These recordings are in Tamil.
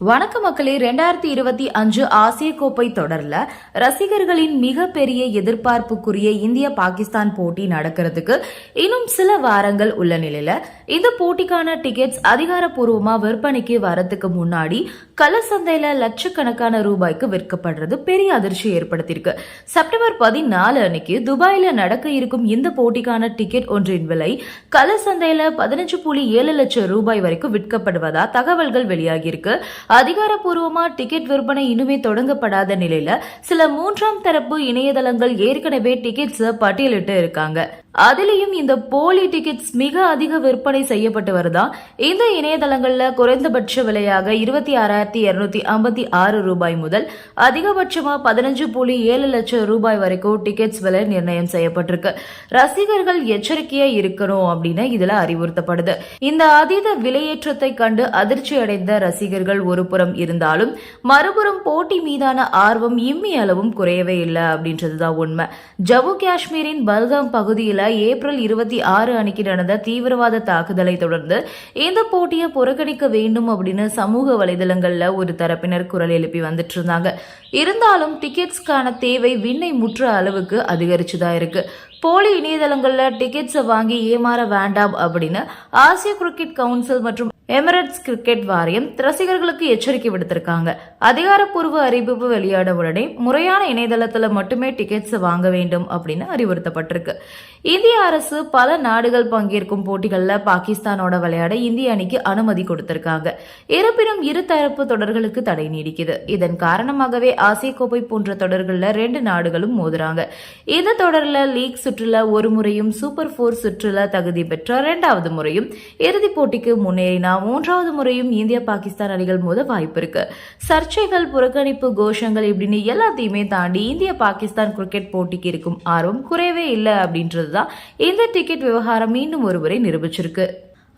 வணக்க மக்களே ரெண்டாயிரத்தி இருபத்தி அஞ்சு ஆசிய கோப்பை தொடர்ல ரசிகர்களின் மிகப்பெரிய எதிர்பார்ப்புக்குரிய இந்திய பாகிஸ்தான் போட்டி நடக்கிறதுக்கு இன்னும் சில வாரங்கள் உள்ள நிலையில இந்த போட்டிக்கான டிக்கெட்ஸ் அதிகாரப்பூர்வமா விற்பனைக்கு வரதுக்கு முன்னாடி கலசந்தையில லட்சக்கணக்கான ரூபாய்க்கு விற்கப்படுறது பெரிய அதிர்ச்சி ஏற்படுத்தியிருக்கு. செப்டம்பர் பதினாலு அன்னைக்கு துபாயில நடக்க இருக்கும் இந்த போட்டிக்கான டிக்கெட் ஒன்றின் விலை கலசந்தையில பதினஞ்சு புள்ளி ஏழு லட்சம் ரூபாய் வரைக்கும் விற்கப்படுவதா தகவல்கள் வெளியாகியிருக்கு. அதிகாரப்பூர்வமா டிக்கெட் விற்பனை இன்னுமே தொடங்கப்படாத நிலையில சில மூன்றாம் தரப்பு இணையதளங்கள் ஏற்கனவே டிக்கெட்ஸ் பட்டியலிட்டு இருக்காங்க. அதுலேயும் இந்த போலி டிக்கெட்ஸ் மிக அதிக விற்பனை செய்யப்பட்டு வருதா? இந்த இணையதளங்களில் குறைந்தபட்ச விலையாக இருபத்தி ஆறாயிரத்தி இருநூத்தி ஐம்பத்தி ஆறு ரூபாய் முதல் அதிகபட்சமாக பதினஞ்சு புள்ளி ஏழு லட்சம் ரூபாய் வரைக்கும் டிக்கெட்ஸ் விலை நிர்ணயம் செய்யப்பட்டிருக்கு. ரசிகர்கள் எச்சரிக்கையா இருக்கணும் அப்படின்னு இதுல அறிவுறுத்தப்படுது. இந்த அதீத விலையேற்றத்தை கண்டு அதிர்ச்சி அடைந்த ரசிகர்கள் ஒரு புறம் இருந்தாலும் மறுபுறம் போட்டி மீதான ஆர்வம் இம்மி அளவும் குறையவே இல்லை அப்படின்றதுதான் உண்மை. ஜம்மு காஷ்மீரின் பல்காம் பகுதியில் ஏப்ரல் இருபத்தி ஆறு அன்னைக்கு நடந்த தீவிரவாத தாக்குதலை தொடர்ந்து இந்த போட்டியை புறக்கணிக்க வேண்டும் அப்படின்னு சமூக வலைதளங்கள்ல ஒரு தரப்பினர் குரல் எழுப்பி வந்துட்டு இருந்தாங்க இருந்தாலும் டிக்கெட்ஸ்க்கான தேவை விண்ணை முற்ற அளவுக்கு அதிகரிச்சுதான் இருக்கு. போலி இணையதளங்களில் டிக்கெட்ஸை வாங்கி ஏமாற வேண்டாம் அப்படின்னு ஆசிய கிரிக்கெட் கவுன்சில் மற்றும் எமிரேட்ஸ் கிரிக்கெட் வாரியம் ரசிகர்களுக்கு எச்சரிக்கை விடுத்திருக்காங்க. அதிகாரப்பூர்வ அறிவிப்பு வெளியான உடனே முறையான இணையதளத்தில் மட்டுமே டிக்கெட்ஸ் வாங்க வேண்டும் அப்படின்னு அறிவுறுத்தப்பட்டிருக்கு. இந்திய அரசு பல நாடுகள் பங்கேற்கும் போட்டிகளில் பாகிஸ்தானோட விளையாட இந்திய அணிக்கு அனுமதி கொடுத்திருக்காங்க. இருப்பினும் இருதரப்பு தொடர்களுக்கு தடை நீடிக்குது. இதன் காரணமாகவே ஆசிய கோப்பை போன்ற தொடர்களில் ரெண்டு நாடுகளும் மோதுறாங்க. இந்த தொடரில் லீக் சுற்றுல ஒரு முறையும் சூப்பர் போர் சுற்றுல தகுதி பெற்ற இரண்டாவது முறையும் இறுதிப் போட்டிக்கு முன்னேறினா மூன்றாவது முறையும் இந்திய பாகிஸ்தான் அணிகள் மோத வாய்ப்பு இருக்கு. சர்ச்சைகள் புறக்கணிப்பு கோஷங்கள் இப்படின்னு எல்லாத்தையுமே தாண்டி இந்திய பாகிஸ்தான் கிரிக்கெட் போட்டிக்கு இருக்கும் ஆர்வம் குறையவே இல்லை அப்படின்றது தான் இந்த டிக்கெட் விவகாரம் மீண்டும் ஒருமுறை நிரூபிச்சிருக்கு.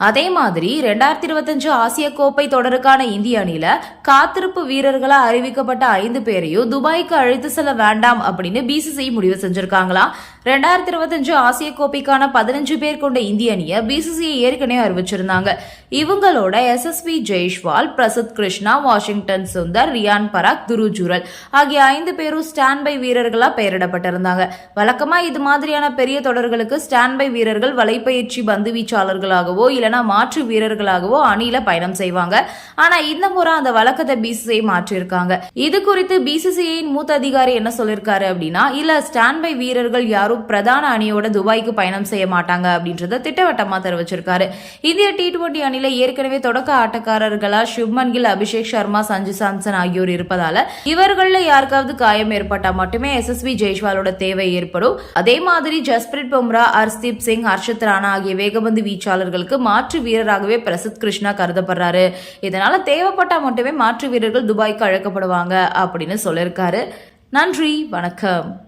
அதே மாதிரி ரெண்டாயிரத்தி இருபத்தஞ்சு ஆசிய கோப்பை தொடருக்கான இந்திய அணியில காத்திருப்பு வீரர்களா அறிவிக்கப்பட்ட ஐந்து பேரையும் துபாய்க்கு அழைத்து செல்ல வேண்டாம் அப்படின்னு பிசிசிஐ முடிவு செஞ்சிருக்காங்களாம் ரெண்டாயிரத்தி இருபத்தஞ்சு ஆசிய கோப்பைக்கான பதினஞ்சு பேர் கொண்ட இந்திய அணியை பிசிசிஐ ஏற்கனவே அறிவிச்சிருந்தாங்க. இவங்களோட எஸ்எஸ்பி ஜெய்ஷ்வால் பிரசித் கிருஷ்ணா வாஷிங்டன் சுந்தர் ரியான் பராக் துரு ஜுரல் ஆகிய ஐந்து பேரும் ஸ்டாண்ட் பை வீரர்களா பெயரிடப்பட்டிருந்தாங்க. வழக்கமா இது மாதிரியான பெரிய தொடர்களுக்கு ஸ்டாண்ட் பை வீரர்கள் வலைப்பயிற்சி பந்து வீச்சாளர்களாகவோ இல்லனா மாற்று வீரர்களாகவோ அணியில பயணம் செய்வாங்க. ஆனா இந்த முறை அந்த வழக்கத்தை பிசிசிஐ மாற்றிருக்காங்க இது குறித்து பிசிசிஐயின் மூத்த அதிகாரி என்ன சொல்லிருக்காரு அப்படின்னா இல்ல ஸ்டாண்ட்பை வீரர்கள் யாரும் பிரதான அணியோட துபாய்க்கு பயணம் செய்ய மாட்டாங்க அப்படின்றத திட்டவட்டமா தெரிவிச்சிருக்காரு. இந்திய டி டுவெண்டி அணியில ஏற்கனவே தொடக்க ஆட்டக்காரர்களா சுப்மன் கில் அபிஷேக் சர்மா சஞ்சு சாம்சன் ஆகியோர் இருப்பதால இவர்கள்ல யாருக்காவது காயம் ஏற்பட்டா மட்டுமே எஸ்எஸ்வி ஜெய்ஷ்வாலோட தேவை ஏற்படும். அதே மாதிரி ஜஸ்பிரிட் பும்ரா ஹர்ஸ்தீப் சிங் ஹர்ஷத் ராணா ஆகிய வேகபந்து வீச்சாளர்களுக்கு மாற்று வீரராகவே பிரசித் கிருஷ்ணா கருதப்படுறாரு. இதனால தேவைப்பட்டா மட்டுமே மாற்று வீரர்கள் துபாய்க்கு அழைக்கப்படுவாங்க அப்படின்னு சொல்லியிருக்காரு. நன்றி வணக்கம்.